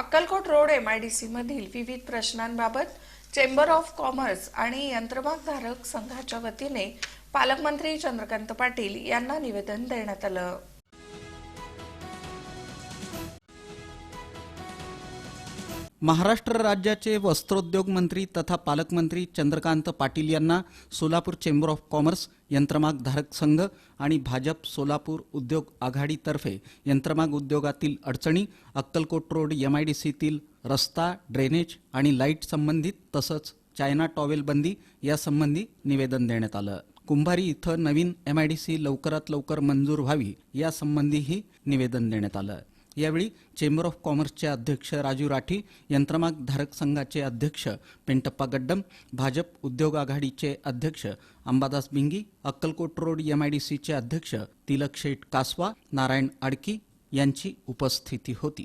Akkalkot road MIDC मधील विविध प्रश्नांबाबत चेंबर ऑफ कॉमर्स आणि यंत्रमागधारक संघाच्या वतीने पालकमंत्री चंद्रकांत पाटील यांना निवेदन देण्यात आलं. महाराष्ट्र राज्याचे वस्त्रोद्योग मंत्री तथा पालकमंत्री चंद्रकांत पाटील यांना सोलापूर चेंबर ऑफ कॉमर्स यंत्रमाग धारक संघ आणि भाजप सोलापूर उद्योग आघाडीतर्फे यंत्रमाग उद्योगातील अडचणी अक्कलकोट रोड एमआयडीसीतील रस्ता ड्रेनेज आणि लाइट संबंधित तसंच चायना टॉवेल बंदी यासंबंधी निवेदन देण्यात आलं. कुंभारी इथं नवीन एमआयडीसी लवकरात लवकर मंजूर व्हावी यासंबंधीही निवेदन देण्यात आलं. यावेळी चेंबर ऑफ कॉमर्सचे अध्यक्ष राजू राठी यंत्रमाग धारक संघाचे अध्यक्ष पेंटप्पा गड्डम भाजप उद्योग आघाडीचे अध्यक्ष अंबादास बिंगी अक्कलकोट रोड एमआयडीसीचे अध्यक्ष तिलक शेठ कासवा नारायण आडकी यांची उपस्थिती होती.